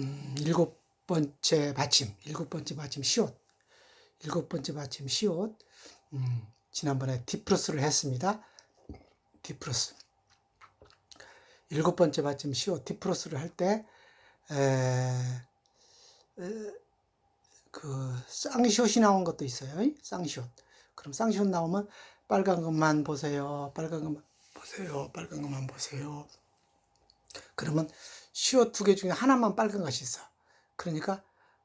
음, 일곱 번째 받침, 일곱 번째 받침 시옷, 일곱 번째 받침 시옷. 음, 지난번에 디프로스를 했습니다. 디프로스. 일곱 번째 받침 시옷 디프로스를 할 때, 에, 에, 그 쌍시옷이 나온 것도 있어요. 쌍시옷. 그럼 쌍시옷 나오면 빨간 것만 보세요. 빨간 것만 보세요. 빨간 것만 보세요. 그러면 시옷 두개 중에 하나만 빨간 것이 있어. 그러니까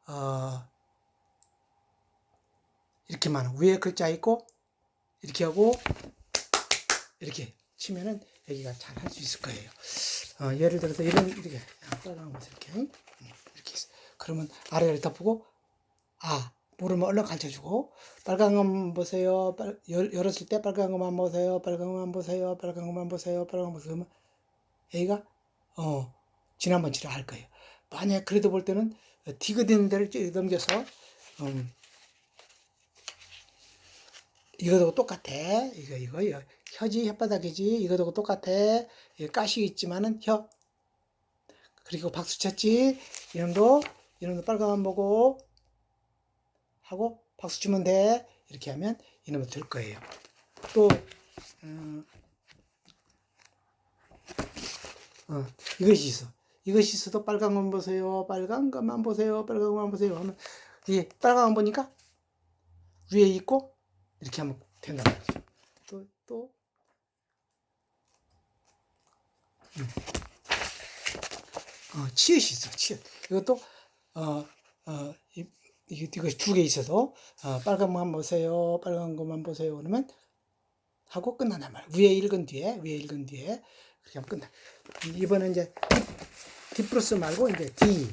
어, 이렇게만 위에 글자 있고 이렇게 하고 이렇게 치면은 여기가 잘 할 수 있을 거예요. 어, 예를 들어서 이런 이렇게 빨간 것을 이렇게 음, 이렇게 있어. 그러면 아래를 덮고 아 모르면 얼른 가르쳐 주고 빨간 것만 보세요. 빨, 열, 열었을 때 빨간 것만 보세요. 빨간 것만 보세요. 빨간 것만 보세요. 빨간 것만 보세요. A가 어 지난번처럼 할 거예요. 만약 그래도 볼 때는 디귿인 데를 쭉 넘겨서 음, 이거도 똑같아. 이거 이거 이거. 혀지 혓바닥이지 이거도 똑같아. 이 가시 있지만은 혀. 그리고 박수 쳤지. 이놈도 이놈도 빨간만 보고 하고 박수 치면 돼. 이렇게 하면 이놈은 될 거예요. 또 음, 어, 이것이 있어. 이것이 있어도 빨간 것만 보세요. 빨간 것만 보세요. 빨간 것만 보세요. 하면 이 빨간 거 보니까 위에 있고 이렇게 하면 말이죠. 또, 또. 음. 어, 치읓이 있어, 치읓. 이것도, 어, 어, 이, 이, 이것이 두개 있어서, 어, 빨간 것만 보세요. 빨간 것만 보세요. 그러면 하고 끝난단 말이야. 위에 읽은 뒤에, 위에 읽은 뒤에. 하면 끝나. 이번엔 이제 D 플러스 말고 이제 D.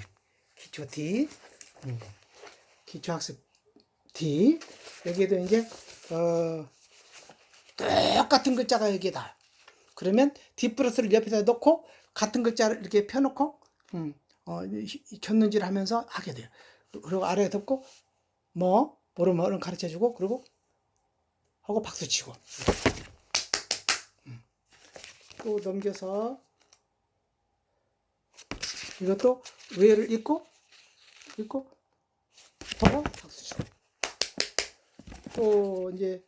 기초 D. 음. 기초학습 D. 여기에도 이제, 어, 똑같은 글자가 여기다. 그러면 D 플러스를 옆에다 놓고 같은 글자를 이렇게 펴놓고, 음, 어, 켰는지를 하면서 하게 돼요. 그리고 아래에 덮고, 뭐, 모르면 얼른 가르쳐 주고, 그리고 하고 박수 치고. 음. 또 넘겨서, 이것도 위에를 읽고, 읽고, 하고 박수 치고. 또 이제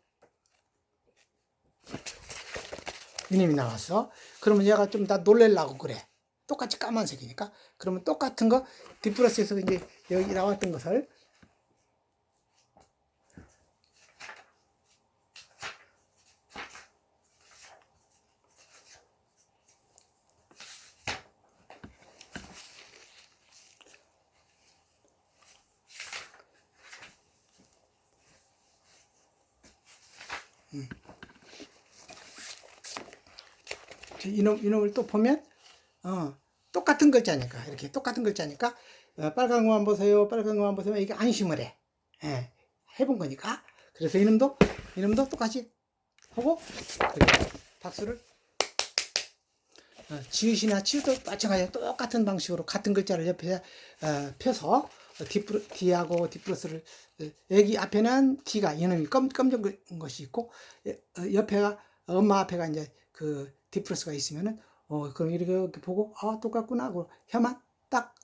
이님이 나왔어. 그러면 얘가 좀 다 놀래려고 그래. 똑같이 까만색이니까. 그러면 똑같은 거 디플러스에서 이제 여기 나왔던 것을 이놈 이놈을 또 보면 어, 똑같은 글자니까 이렇게 똑같은 글자니까 어, 빨간 거만 보세요. 빨간 거만 보세요. 이게 안심을 해. 예, 해본 거니까. 그래서 이놈도 이놈도 똑같이 하고 박수를 어, 지읒이나 치읒도 마찬가지로 똑같은 방식으로 같은 글자를 옆에 어, 펴서 디프로, D하고 디플러스를 어, 여기 앞에는 D가 이놈이 검, 검정 것이 있고 어, 옆에가 엄마 앞에가 이제 그 디플러스가 있으면은 어 그럼 이렇게, 보고 아 똑같구나 하고 혀만 딱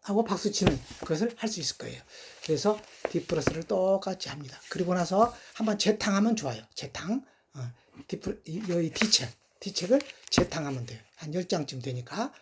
하고 박수 치는 그것을 할 수 있을 거예요. 그래서 디플러스를 똑같이 합니다. 그리고 나서 한번 재탕하면 좋아요. 재탕 어, 디플 여기 D책 D책을 재탕하면 돼요. 한 10장쯤 되니까